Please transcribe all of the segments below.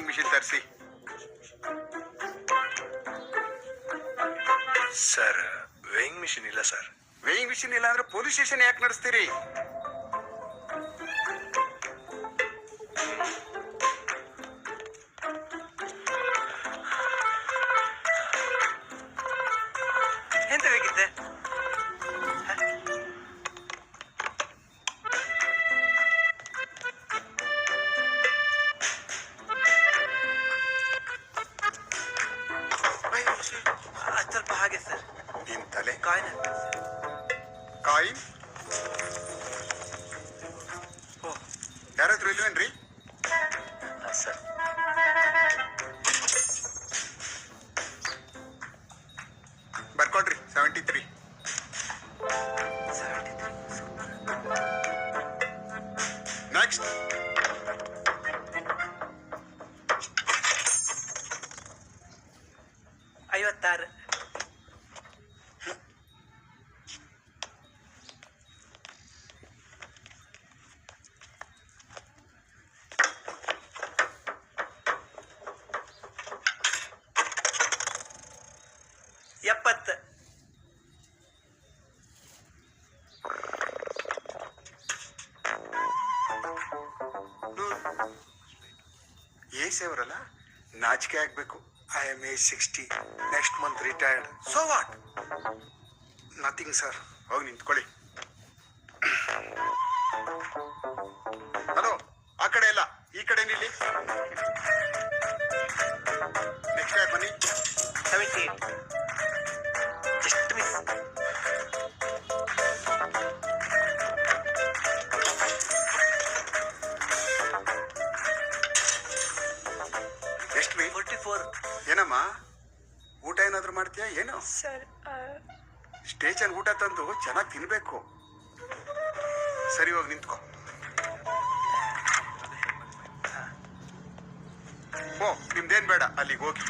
Weighing machine ತರಿಸಿ. Sir weighing machine ಇಲ್ಲ sir. Weighing machine ಇಲ್ಲ ಅಂದ್ರೆ ಪೊಲೀಸ್ ಸ್ಟೇಷನ್ ಯಾಕೆ ನಡೆಸ್ತೀರಿ? ನೆಕ್ಸ್ಟ್ ಏಸ್ ಅವರಲ್ಲ ನಾಚಿಕೆ ಆಗಬೇಕು. I am age sixty next month retired so what nothing sir ಹೋಗಿ ನಿಂತ್ಕೊಳ್ಳಿ. ಹಲೋ ಆ ಕಡೆ ಎಲ್ಲ ಈ ಕಡೆ ನಿಲ್ಲಿ. ನೆಕ್ಸ್ಟ್ ಟೈಮ್ ಬನ್ನಿ. ಏನಮ್ಮ? ಊಟ ಏನಾದರೂ ಮಾಡ್ತೀಯಾ? ಏನು? ಸರ್ ಸ್ಟೇಷನ್ ಊಟ ತಂದು ಚೆನ್ನಾಗಿ ತಿನ್ಬೇಕು. ಸರಿ ಹೋಗಿ ನಿಂತ್ಕೋ. ಓ ನಿಮ್ದೇನ್ ಬೇಡ ಅಲ್ಲಿಗೆ ಹೋಗಿ.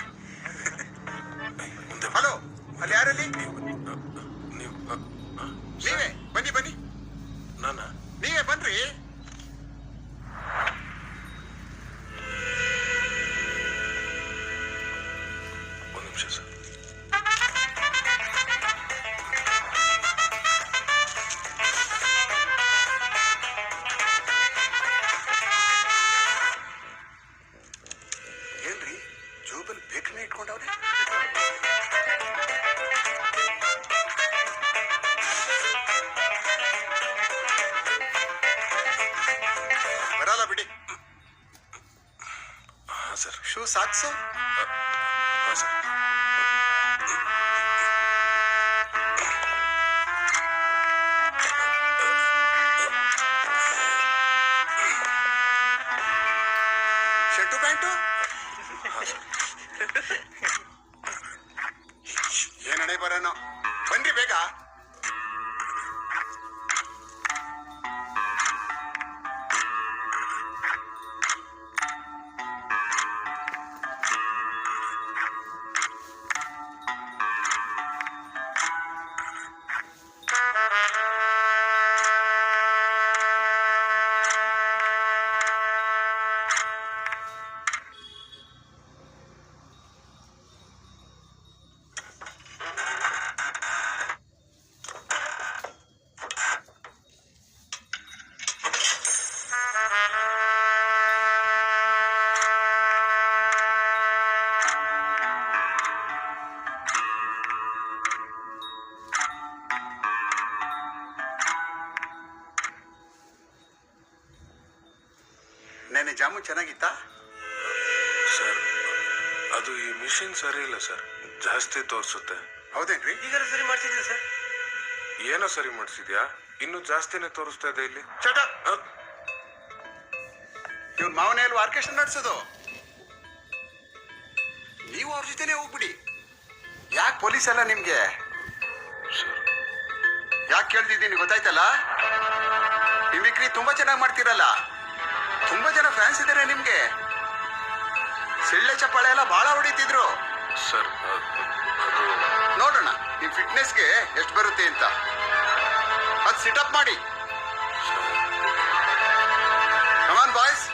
ಹಲೋ ಅಲ್ಲಿ ಯಾರಲ್ಲಿ? ನೀವು ನೀವೇ ಬನ್ನಿ ಬನ್ನಿ. ನಾನ? ನೀವೇ ಬನ್ರಿ. ಒಂದು ನಿಮಿಷ ಸರ್ ಏನ್ರಿ ಜೋಬಲ್ ಬೇಕನೆ ಇಟ್ಕೊಂಡವ್ರೆ ಬರಲ್ಲ ಬಿಡಿ ಹಾಂ ಸರ್ ಶೂ ಸಾಕ್ಸು ಹಾಂ ಸರ್ shirt pant ಏನಡೆ ಬರೋಣ ಬನ್ರಿ ಬೇಗ ನೆನ್ನೆ ಜಾಮೂನ್ ಚೆನ್ನಾಗಿತ್ತಾ? ಸರ್ ಅದು ಈ ಮಿಷಿನ್ ಸರಿ ಇಲ್ಲ ಸರ್. ಜಾಸ್ತಿ ತೋರಿಸುತ್ತೆ. ಹೌದೇನ್ರಿ? ಈಗ ಸರಿ ಮಾಡಿಸಿದ್ಯಾ ಸರ್? ಏನೋ ಸರಿ ಮಾಡಿಸಿದ್ಯಾ? ಇನ್ನು ಜಾಸ್ತಿನೇ ತೋರಿಸ್ತಾ ಇದೆ ಇಲ್ಲಿ. ಚಟ ಇವ್ನ ಮಾವನೇ ಅಲ್ವಾ ಆರ್ಕೆಸ್ಟ್ರಾ ನಡೆಸೋದು? ನೀವು ಅವ್ರ ಜೊತೆನೇ ಹೋಗ್ಬಿಡಿ. ಯಾಕೆ ಪೊಲೀಸ್ ಅಲ್ಲ ನಿಮ್ಗೆ? ಸರ್. ಯಾಕೆ ಕೇಳ್ತಿದ್ದೀನಿ ಗೊತ್ತಾಯ್ತಲ್ಲ? ಮಿಮಿಕ್ರಿ ತುಂಬಾ ಚೆನ್ನಾಗಿ ಮಾಡ್ತೀರಲ್ಲ? ತುಂಬಾ ಜನ ಫ್ಯಾನ್ಸ್ ಇದ್ದಾರೆ ನಿಮ್ಗೆ. ಸಿಳ್ಳೆ ಚಪ್ಪಾಳೆ ಎಲ್ಲ ಬಹಳ ಹೊಡಿತಿದ್ರು. ಸರ್ ನೋಡೋಣ ನಿಮ್ ಫಿಟ್ನೆಸ್ಗೆ ಎಷ್ಟು ಬರುತ್ತೆ ಅಂತ. ಅದು ಸಿಟಪ್ ಮಾಡಿ. ಕಮಾನ್ ಬಾಯ್ಸ್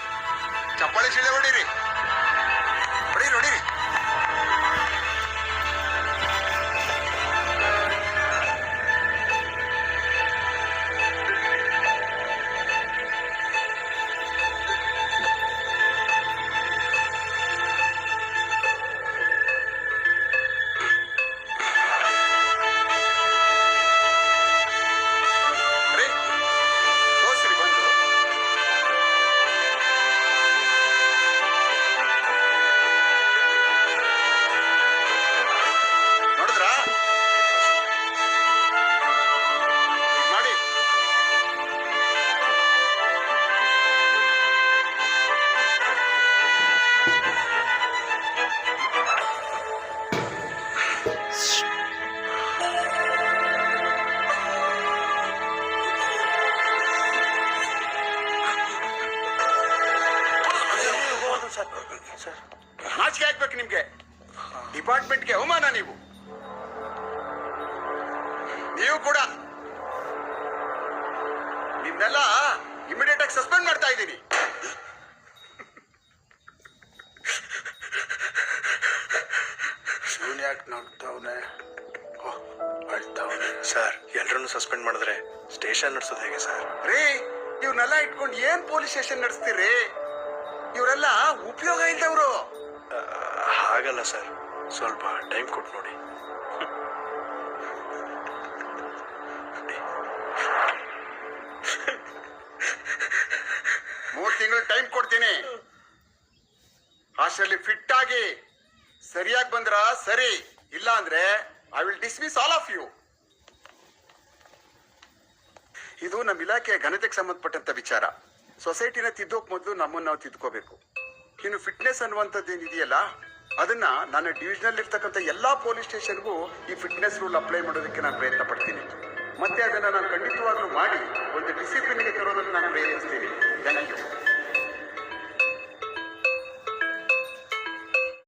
ಚಪ್ಪಾಳೆ ಸಿಳ್ಳೆ ಹೊಡೀರಿ. ಆಗ್ಬೇಕು ನಿಮ್ಗೆ. ಡಿಪಾರ್ಟ್ಮೆಂಟ್ಗೆ ಅವಮಾನ ನೀವು. ನೀವು ಕೂಡ ನಿಮ್ನೆಲ್ಲ ಇಮಿಡಿಯೇಟ್ ಆಗಿ ಸಸ್ಪೆಂಡ್ ಮಾಡ್ತಾ ಇದ್ದೀನಿ. ನಗ್ತಾವನೆ? ಅಳ್ತಾವನೆ. ಸರ್ ಎಲ್ರನ್ನೂ ಸಸ್ಪೆಂಡ್ ಮಾಡಿದ್ರೆ ಸ್ಟೇಷನ್ ನಡೆಸೋದು ಹೇಗೆ ಸರ್ ರೀ ಇವ್ರನ್ನೆಲ್ಲ ಇಟ್ಕೊಂಡು ಏನ್ ಪೊಲೀಸ್ ಸ್ಟೇಷನ್ ನಡೆಸ್ತೀರಿ? ಇವರೆಲ್ಲ ಉಪಯೋಗ ಇಲ್ದವ್ರು. ಆ, ಹಾಗಲ್ಲ ಸರ್. ಸ್ವಲ್ಪ ಟೈಮ್ ಕೊಟ್ಟು ನೋಡಿ. ಮೂರು ತಿಂಗಳು ಟೈಮ್ ಕೊಡ್ತೀನಿ. ಅಷ್ಟರಲ್ಲಿ ಫಿಟ್ ಆಗಿ ಸರಿಯಾಗಿ ಬಂದ್ರ? ಸರಿ. ಇಲ್ಲ ಅಂದ್ರೆ I will dismiss all of you ಇದು ನಮ್ಮ ಇಲಾಖೆಯ ಘನತೆಗೆ ಸಂಬಂಧಪಟ್ಟಂತ ವಿಚಾರ. ಸೊಸೈಟಿನ ತಿದ್ದೋಕ್ ಮೊದಲು ನಮ್ಮನ್ನ ನಾವು ತಿದ್ಕೋಬೇಕು. ಇನ್ನು ಫಿಟ್ನೆಸ್ ಅನ್ನುವಂಥದ್ದು ಏನಿದೆಯಲ್ಲ, ಅದನ್ನ ನನ್ನ ಡಿವಿಷನಲ್ಲಿ ಇರ್ತಕ್ಕಂಥ ಎಲ್ಲಾ ಪೊಲೀಸ್ ಸ್ಟೇಷನ್ಗೂ ಈ ಫಿಟ್ನೆಸ್ ರೂಲ್ ಅಪ್ಲೈ ಮಾಡೋದಕ್ಕೆ ನಾನು ಪ್ರಯತ್ನ ಪಡ್ತೀನಿ. ಮತ್ತೆ ಅದನ್ನ ನಾನು ಖಂಡಿತವಾಗ್ಲೂ ಮಾಡಿ ಒಂದು ಡಿಸಿಪ್ಲಿನ್ಗೆ ತರೋದಕ್ಕೆ ನಾನು ಪ್ರಯತ್ನಿಸ್ತೀನಿ. Thank you